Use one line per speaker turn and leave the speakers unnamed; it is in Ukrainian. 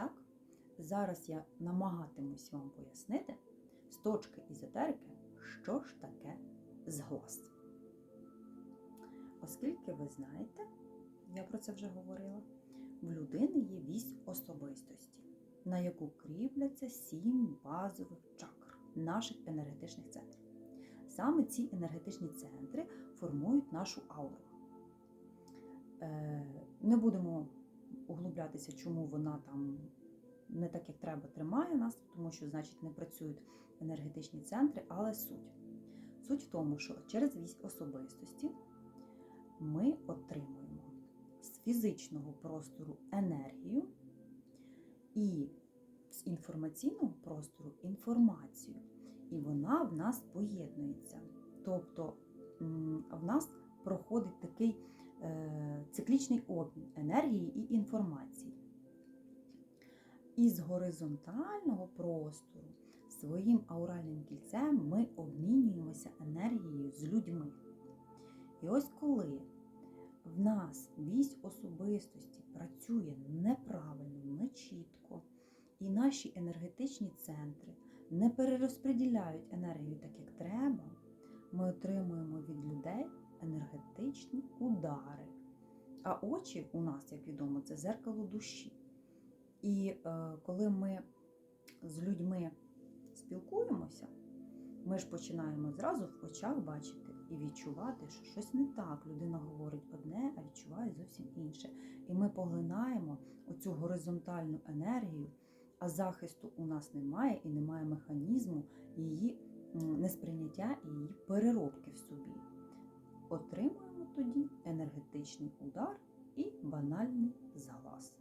так, зараз я намагатимусь вам пояснити з точки ізотерики, що ж таке зглаз. Оскільки ви знаєте, я про це вже говорила, в людини є вісь особистості, на яку кріпляться сім базових чакр наших енергетичних центрів. Саме ці енергетичні центри формують нашу ауру. Е, Не будемо углублятися, чому вона там не так, як треба, тримає нас, тому що, значить, не працюють енергетичні центри, але суть. Суть в тому, що через вісь особистості ми отримуємо з фізичного простору енергію і з інформаційного простору інформацію. І вона в нас поєднується. Тобто в нас проходить такий циклічний обмін енергії і інформації. Із горизонтального простору своїм ауральним кільцем ми обмінюємося енергією з людьми. І ось коли в нас вісь особистості працює неправильно, нечітко, і наші енергетичні центри не перерозподіляють енергію так, як треба, ми отримуємо від людей енергетичні удари. А очі у нас, як відомо, це зеркало душі. І е, коли ми з людьми спілкуємося, ми ж починаємо зразу в очах бачити і відчувати, що щось не так. Людина говорить одне, а відчуває зовсім інше. І ми поглинаємо оцю горизонтальну енергію, а захисту у нас немає і немає механізму її несприйняття і її переробки в собі. Отримуємо тоді енергетичний удар і банальний залаз.